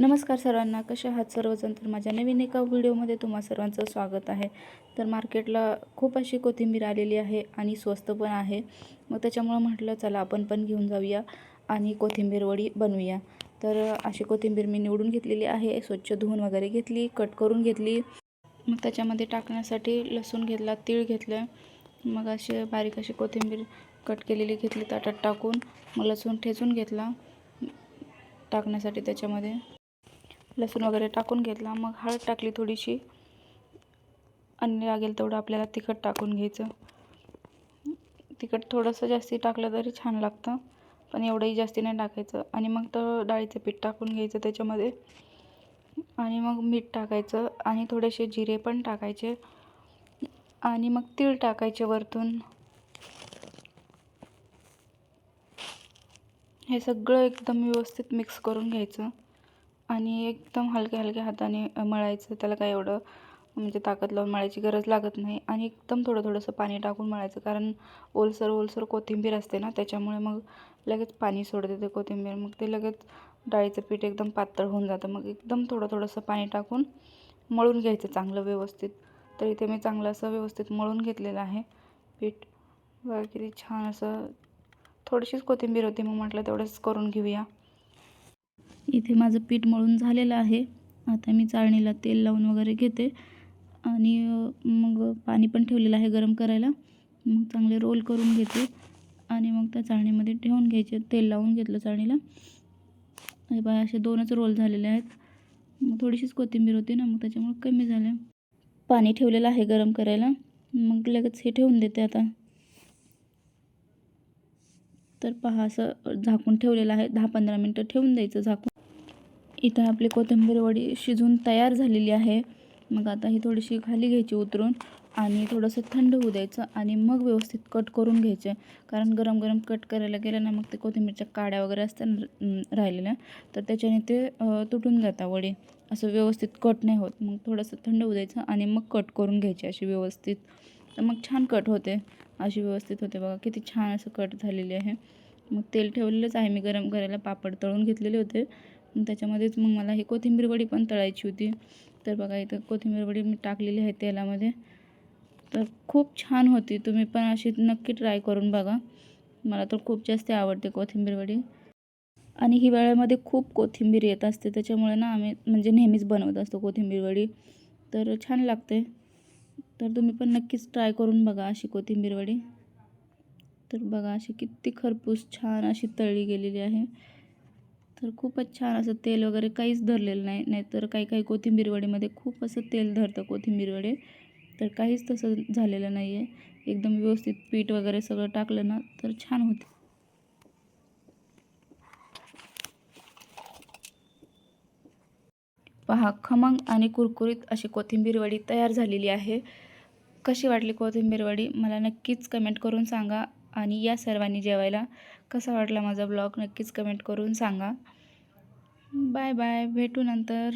नमस्कार सर्वांना कसे आहात सर्वजण? तर माझ्या नवीन एका व्हिडिओमध्ये तुम्हा सर्वांचं स्वागत आहे. तर मार्केटला खूप अशी कोथिंबीर आलेली आहे आणि स्वस्त पण आहे. मग त्याच्यामुळं म्हटलं चला आपण पण घेऊन जाऊया आणि कोथिंबीर वडी बनवूया. तर अशी कोथिंबीर मी निवडून घेतलेली आहे स्वच्छ धुवून वगैरे घेतली कट करून घेतली. मग त्याच्यामध्ये टाकण्यासाठी लसूण घेतला तीळ घेतलं. मग अशी बारीक अशी कोथिंबीर कट केलेली घेतली ताटात टाकून. मग लसूण ठेचून घेतला टाकण्यासाठी त्याच्यामध्ये. लसूण वगैरे टाकून घेतला. मग हळद टाकली थोडीशी. आणि लागेल तेवढं आपल्याला तिखट टाकून घ्यायचं. तिखट थोडंसं जास्ती टाकलं तरी छान लागतं. पण एवढंही जास्ती नाही टाकायचं. आणि मग तर डाळीचं पीठ टाकून घ्यायचं त्याच्यामध्ये. आणि मग मीठ टाकायचं. आणि थोडेसे जिरे पण टाकायचे. आणि मग तीळ टाकायचे वरतून. हे सगळं एकदम व्यवस्थित मिक्स करून घ्यायचं. आणि एकदम हलक्या हलक्या हाताने मळायचं त्याला काय एवढं म्हणजे ताकद लावून मळायची गरज लागत नाही. आणि एकदम थोडं थोडंसं पाणी टाकून मळायचं कारण ओलसर ओलसर कोथिंबीर असते ना त्याच्यामुळे मग लगेच पाणी सोडते ते कोथिंबीर. मग ते लगेच डाळीचं पीठ एकदम पातळ होऊन जातं. मग एकदम थोडं थोडंसं पाणी टाकून मळून घ्यायचं चांगलं व्यवस्थित. तर इथे मी चांगलं असं व्यवस्थित मळून घेतलेलं आहे पीठ. बघा किती छान असं थोडीशीच कोथिंबीर होती मग म्हटलं तेवढंच करून घेऊया. इथे माझं पीठ मळून झालेलं आहे. आता मी चाळणीला तेल लावून वगैरे घेते. आणि मग पाणी पण ठेवलेलं आहे गरम करायला. मग चांगले रोल करून घेते. आणि मग त्या चाळणीमध्ये ठेवून घ्यायचे. तेल लावून घेतलं चाळणीला. हे बाय असे दोनच रोल झालेले आहेत. मग थोडीशीच कोथिंबीर होती ना मग त्याच्यामुळे कमी झाले. पाणी ठेवलेलं आहे गरम करायला. मग लगेच हे ठेवून देते आता. तर पहा असं झाकून ठेवलेलं आहे. दहा पंधरा मिनटं ठेवून द्यायचं झाकून. इथं आपली कोथिंबीर वडी शिजून तयार झालेली आहे. मग आता ही थोडीशी खाली घ्यायची उतरून आणि थोडंसं थंड होऊ द्यायचं आणि मग व्यवस्थित कट करून घ्यायचं. कारण गरम गरम कट करायला गेलं ना मग ते कोथिंबीरच्या काड्या वगैरे असतात राहिलेल्या तर त्याच्याने ते तुटून जातात वडी. असं व्यवस्थित कट नाही होत. मग थोडंसं थंड होऊ द्यायचं आणि मग कट करून घ्यायची अशी व्यवस्थित. तर मग छान कट होते. अशी व्यवस्थित होते बघा किती छान असं कट झालेली आहे. मग तेल ठेवलेलंच आहे. मी गरम करायला पापड तळून घेतलेले होते. त्याच्यामध्येच मग मला ही कोथिंबीर वडी पण तळायची होती. तर बघा इथं कोथिंबीर वडी मी टाकलेली आहे तेलामध्ये. तर खूप छान होती. तुम्ही पण अशी नक्की ट्राय करून बघा. मला तर खूप जास्त आवडते कोथिंबीर वडी. आणि हिवाळ्यामध्ये खूप कोथिंबीर येत असते. त्याच्यामुळे ना आम्ही म्हणजे नेहमीच बनवत असतो कोथिंबीर वडी. तर छान लागते. तर तुम्ही पण नक्कीच ट्राय करून बघा अशी कोथिंबीर वडी. तर बघा अशी किती खरपूस छान अशी तळली गेलेली आहे. तर खूपच छान असं तेल वगैरे काहीच धरलेलं नाही नाहीतर काही काही कोथिंबीरवडीमध्ये खूप असं तेल धरतं कोथिंबीर वडे तर काहीच तसं झालेलं नाही आहे एकदम व्यवस्थित पीठ वगैरे सगळं टाकलं ना तर छान होते. पहा खमंग आणि कुरकुरीत अशी कोथिंबीर वडी तयार झालेली आहे. कशी वाटली कोथिंबीर वडी मला नक्कीच कमेंट करून सांगा. आणि या सर्वांनी जेवायला कसा वाटला माझा ब्लॉग नक्कीच कमेंट करून सांगा. बाय बाय भेटू नंतर.